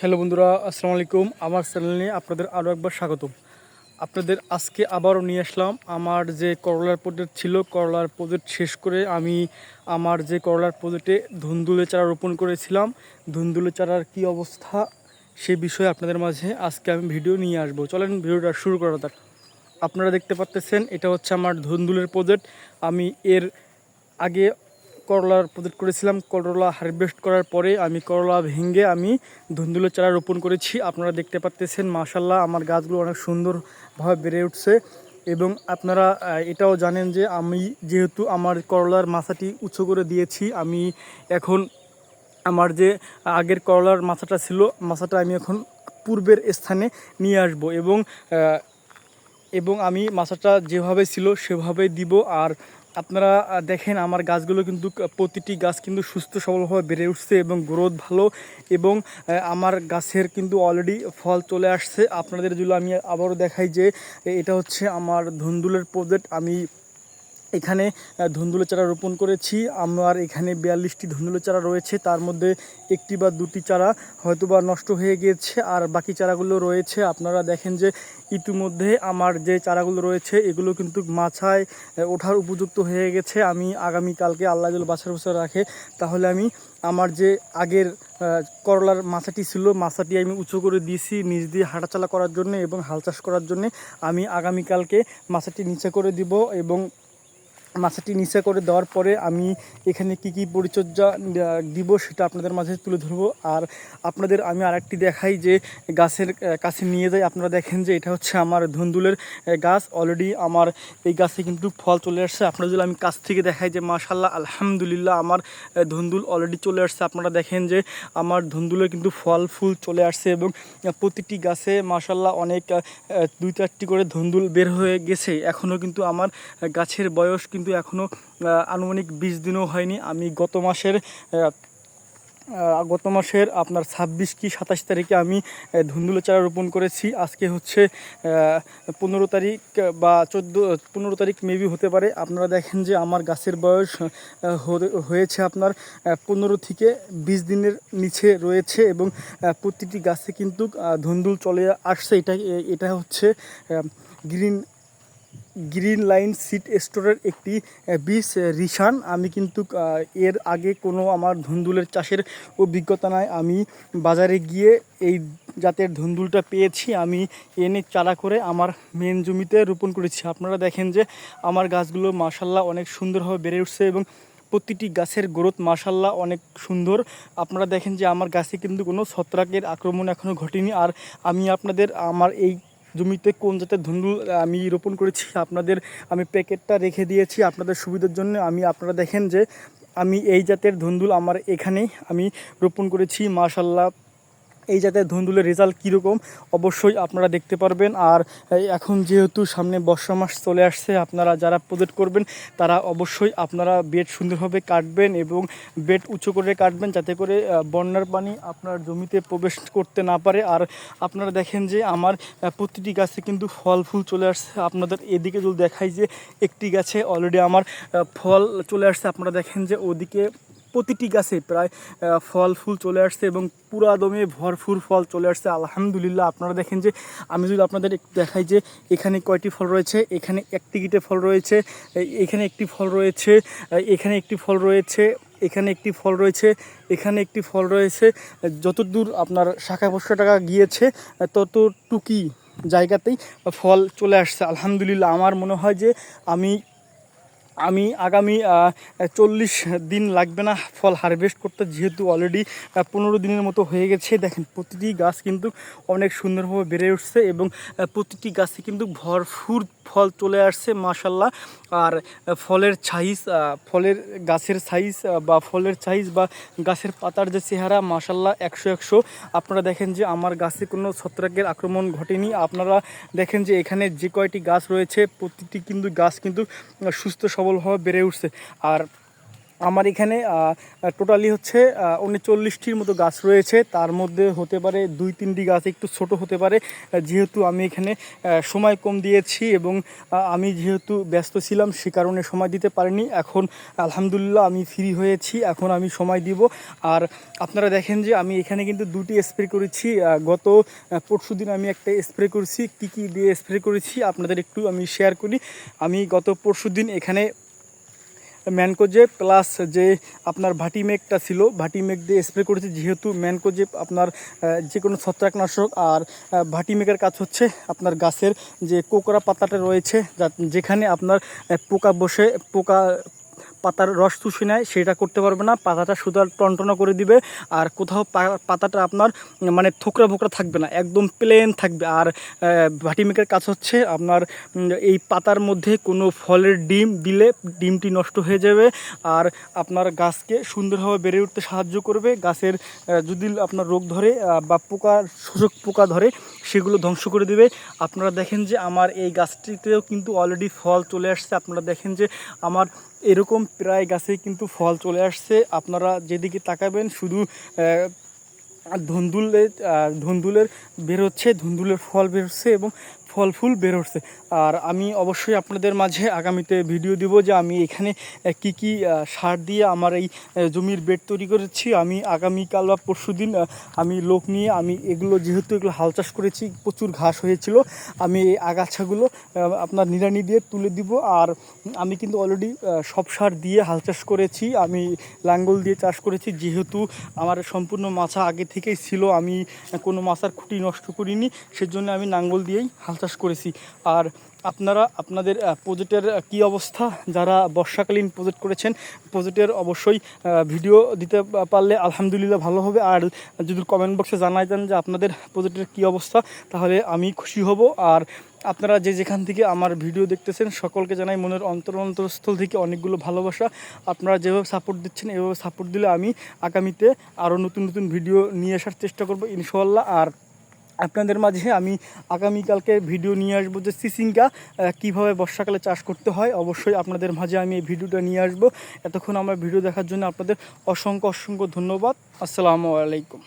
Hello বন্ধুরা, আসসালামু আলাইকুম। আমার চ্যানেলে আপনাদের আরও একবার স্বাগতম। আপনাদের আজকে আবারও নিয়ে আসলাম আমার যে করলার প্রজেক্ট ছিল, করলার প্রজেক্ট শেষ করে আমি আমার যে করলার প্রজেক্টে ধুন্দুলে চারা রোপণ করেছিলাম। ধুন্দুলে চারার কি অবস্থা সে বিষয়ে আপনাদের মাঝে আজকে আমি ভিডিও নিয়ে আসব। চলেন ভিডিওটা শুরু করা যাক। আপনারা দেখতে পাচ্তেছেন এটা হচ্ছে আমার ধুন্দুলের প্রজেক্ট আমি এর আগে করলার প্রজেক্ট করেছিলাম। করলা হারভেস্ট করার পরে আমি করলা ভেঙে আমি ধুন্দুলের চারা রোপণ করেছি। আপনারা দেখতে পাচ্তেছেন মাশাল্লাহ আমার গাছগুলো অনেক সুন্দরভাবে বেড়ে উঠছে এবং আপনারা এটাও জানেন যে আমি যেহেতু আমার করলার মাথাটি উঁচু করে দিয়েছি, আমি এখন আমার যে আগের করলার মাথাটা ছিল, মাথাটা আমি এখন পূর্বের স্থানে নিয়ে আসব এবং এবং আমি মাছাটা যেভাবে ছিল সেভাবেই দিব। আর আপনারা দেখেন আমার গাছগুলো কিন্তু প্রতিটি গাছ কিন্তু সুস্থ সবলভাবে বেড়ে উঠছে এবং গ্রোথ ভালো এবং আমার গাছের কিন্তু অলরেডি ফল চলে আসছে। আপনাদের জন্য আমি আবারও দেখাই যে এটা হচ্ছে আমার ধুন্দুলের প্রজেক্ট আমি এখানে আহ, ধুন্দুলের চারা রোপণ করেছি। আমার এখানে বিয়াল্লিশটি ধুন্দুলের চারা রয়েছে। তার মধ্যে একটি বা দুটি চারা হয়তো বা নষ্ট হয়ে গিয়েছে আর বাকি চারাগুলো রয়েছে। আপনারা দেখেন যে ইতিমধ্যে আমার যে চারাগুলো রয়েছে এগুলো কিন্তু মাছায় ওঠার উপযুক্ত হয়ে গেছে। আমি আগামীকালকে আল্লাহ যদি বাছার বছর রাখে। তাহলে আমি আমার যে আগের করলার মাছাটি ছিল মাছাটি আমি উঁচু করে দিয়েছি নিচ দিয়ে হাঁটাচলা করার জন্য এবং হাল চাষ করার জন্য। আমি আগামীকালকে মাছাটি নিচে করে দিব এবং মাছাটি নিচে করে দেওয়ার পরে আমি এখানে কি কি পরিচর্যা দিব সেটা আপনাদের মাঝে তুলে ধরবো। আর আপনাদের আমি আরেকটি দেখাই যে গাছের কাছে নিয়ে যাই। আপনারা দেখেন যে এটা হচ্ছে আমার ধুন্দুলের গাছ। অলরেডি আমার এই গাছে কিন্তু ফল চলে আসছে। আপনারা যদি আমি কাছ থেকে দেখাই যে মাশাল্লাহ আলহামদুলিল্লাহ আমার ধুন্দুল অলরেডি চলে আসছে। আপনারা দেখেন যে আমার ধুন্দুলের কিন্তু ফল, ফুল চলে আসছে এবং প্রতিটি গাছে মাশাল্লাহ অনেক দুই চারটি করে ধুন্দুল বের হয়ে গেছে। এখনও কিন্তু আমার গাছের বয়স কিন্তু এখনও আনুমানিক বিশ দিনও হয়নি। আমি গত মাসের গত মাসের আপনার ছাব্বিশ কি সাতাশ তারিখে আমি আহ, ধুন্দুলের চারা রোপণ করেছি। আজকে হচ্ছে পনেরো তারিখ বা চোদ্দ পনেরো তারিখ মেবি হতে পারে। আপনারা দেখেন যে আমার গাছের বয়স হয়ে- হয়েছে আপনার পনেরো থেকে বিশ দিনের নিচে রয়েছে এবং প্রতিটি গাছে কিন্তু ধুন্দুল চলে আসছে। এটা এটা হচ্ছে গ্রিন গ্রিন লাইন সিট স্টোরের একটি আহ, রিশান আমি কিন্তু এর আগে কোনো আমার ধুন্দুলের চাষের অভিজ্ঞতা নাই। আমি বাজারে গিয়ে এই জাতের ধুন্দুলটা পেয়েছি। আমি এনে চারা করে আমার মেন জমিতে রোপণ করেছি। আপনারা দেখেন যে আমার গাছগুলো মাসাল্লাহ অনেক সুন্দরভাবে বেড়ে উঠছে এবং প্রতিটি গাছের গ্রোথ মাসাল্লাহ অনেক সুন্দর। আপনারা দেখেন যে আমার গাছে কিন্তু কোনো ছত্রাকের আক্রমণ এখনও ঘটেনি। আর আমি আপনাদের আমার এই জমিতে কোন জাতের ধুন্দুল আমি রোপণ করেছি, আপনাদের আমি প্যাকেটটা রেখে দিয়েছি আপনাদের সুবিধার জন্য। আমি, আপনারা দেখেন যে আমি এই জাতের ধুন্দুল আমার এখানেই আমি রোপণ করেছি মাশাল্লাহ এই জাতের ধুন্দুলের রেজাল্ট কীরকম? অবশ্যই আপনারা দেখতে পারবেন। আর এখন যেহেতু সামনে বর্ষা মাস চলে আসছে, আপনারা যারা প্রজেক্ট করবেন, তারা অবশ্যই আপনারা বেড সুন্দরভাবে কাটবেন এবং বেড উঁচু করে কাটবেন যাতে করে বন্যার পানি আপনার জমিতে প্রবেশ করতে না পারে। আর আপনারা দেখেন যে আমার প্রতিটি গাছে কিন্তু ফল ফুল চলে আসছে। আপনাদের এদিকে যদি দেখাই যে একটি গাছে অলরেডি আমার ফল চলে আসছে, আপনারা দেখেন যে ওদিকে প্রতিটি গাছে প্রায় ফল, ফুল চলে আসছে এবং পুরা দমে ভরপুর ফল চলে আসছে। আলহামদুলিল্লাহ, আপনারা দেখেন যে, আমি যদি আপনাদের একটু দেখাই যে, এখানে কয়টি ফল রয়েছে, এখানে একটি গিটে ফল রয়েছে এখানে একটি ফল রয়েছে এখানে একটি ফল রয়েছে, এখানে একটি ফল রয়েছে, এখানে একটি ফল রয়েছে, যতদূর আপনার শাখা পোষা টাকা গিয়েছে, ততটুকুই জায়গাতেই ফল চলে আসছে। আলহামদুলিল্লাহ, আমার মনে হয় যে, আমি আমি আগামী চল্লিশ দিন লাগবে না ফল হারভেস্ট করতে, যেহেতু অলরেডি পনেরো দিনের মতো হয়ে গেছে। দেখেন, প্রতিটি গাছ কিন্তু অনেক সুন্দরভাবে বেড়ে উঠছে এবং প্রতিটি গাছে কিন্তু ভরপুর ফল চলে আসছে, মাশাল্লাহ। আর ফলের সাইজ ফলের গাছের সাইজ বা ফলের সাইজ বা গাছের পাতার যে চেহারা, মাশাল্লাহ, একশো একশো। আপনারা দেখেন যে আমার গাছে কোনো ছত্রাকের আক্রমণ ঘটেনি। আপনারা দেখেন যে এখানে যে কয়টি গাছ রয়েছে, প্রতিটি কিন্তু গাছ কিন্তু সুস্থ সবলভাবে বেড়ে উঠছে। আর আমার এখানে টোটালি হচ্ছে উনচল্লিশটির মতো গাছ রয়েছে। তার মধ্যে হতে পারে দুই তিনটি গাছ, একটু ছোট হতে পারে। যেহেতু আমি এখানে সময় কম দিয়েছি এবং আমি যেহেতু ব্যস্ত ছিলাম, সে কারণে সময় দিতে পারিনি। এখন, আলহামদুলিল্লাহ, আমি ফ্রি হয়েছি। এখন আমি সময় দিব। আর আপনারা দেখেন যে, আমি এখানে কিন্তু দুটি স্প্রে করেছি। গত পরশু দিন আমি একটা স্প্রে করেছি। কী কী দিয়ে স্প্রে করেছি, আপনাদের একটু আমি শেয়ার করি। আমি গত পরশু দিন এখানে ম্যানকোজে প্লাস যে আপনার ভাটিমেকটা ছিল ভাটিমেক দিয়ে স্প্রে করেছি, যেহেতু ম্যানকোজেপ আপনার যে কোনো ছত্রাকনাশক আর ভাটিমেকের কাজ হচ্ছে আপনার গাছের যে কোকরা পাতাটা রয়েছে যেখানে আপনার পোকা বসে, পোকা পাতার রস চুষে নেয়, সেটা করতে পারবে না। পাতাটা শুধু টনটনা করে দিবে আর কোথাও পাতাটা আপনার মানে থোকরা ফোকরা থাকবে না, একদম প্লেন থাকবে। আর ভাটিমেকের কাজ হচ্ছে আপনার এই পাতার মধ্যে কোনো ফলের ডিম দিলে ডিমটি নষ্ট হয়ে যাবে আর আপনার গাছকে সুন্দরভাবে বেড়ে উঠতে সাহায্য করবে। গাছের যদি আপনার রোগ ধরে বা পোকার, শোষক পোকা ধরে সেগুলো ধ্বংস করে দেবে। আপনারা দেখেন যে আমার এই গাছটিতেও কিন্তু অলরেডি ফল চলে আসছে। আপনারা দেখেন যে আমার এরকম প্রায় গাছে কিন্তু ফল চলে আসছে। আপনারা যেদিকে তাকাবেন, শুধু ধন্দুলের ধন্দুলের বেরোচ্ছে ধুন্দুলের ফল বেরোচ্ছে এবং ফল ফুল বের হচ্ছে। আর আমি অবশ্যই আপনাদের মাঝে আগামীতে ভিডিও দিব যে আমি এখানে কি কি সার দিয়ে আমার এই জমির বেড তৈরি করেছি। আমি আগামীকাল বা পরশু দিন আমি লোক নিয়ে আমি এগুলো, যেহেতু এগুলো হাল চাষ করেছি, প্রচুর ঘাস হয়েছিল, আমি এই আগাছাগুলো আপনার নিড়ানি দিয়ে তুলে দিব। আর আমি কিন্তু অলরেডি সব সার দিয়ে হাল চাষ করেছি। আমি লাঙ্গল দিয়ে চাষ করেছি, যেহেতু আমার সম্পূর্ণ মাছা আগে থেকেই ছিল, আমি কোনো মাছার খুঁটি নষ্ট করিনি, সেজন্য আমি লাঙ্গল দিয়েই হাল চাষ করেছি। আর আপনারা, আপনাদের প্রজেক্টের কী অবস্থা? যারা বর্ষাকালীন প্রজেক্ট করেছেন প্রজেক্টের অবশ্যই ভিডিও দিতে পারলে আলহামদুলিল্লাহ ভালো হবে। আর যদি কমেন্ট বক্সে জানাই দেন যে আপনাদের প্রজেক্টের কী অবস্থা, তাহলে আমি খুশি হব। আর আপনারা যে যেখান থেকে আমার ভিডিও দেখতেছেন, সকলকে জানাই মনের অন্তর অন্তরস্থল থেকে অনেকগুলো ভালোবাসা। আপনারা যেভাবে সাপোর্ট দিচ্ছেন, এভাবে সাপোর্ট দিলে আমি আগামীতে আরও নতুন নতুন ভিডিও নিয়ে আসার চেষ্টা করব ইনশাল্লাহ আর আপনাদের মাঝে আমি আগামীকালকে ভিডিও নিয়ে আসব যে সিসিংকা কীভাবে বর্ষাকালে চাষ করতে হয়। অবশ্যই আপনাদের মাঝে আমি এই ভিডিওটা নিয়ে আসব। এতক্ষণ আমার ভিডিও দেখার জন্য আপনাদের অসংখ্য অসংখ্য ধন্যবাদ। আসসালামু আলাইকুম।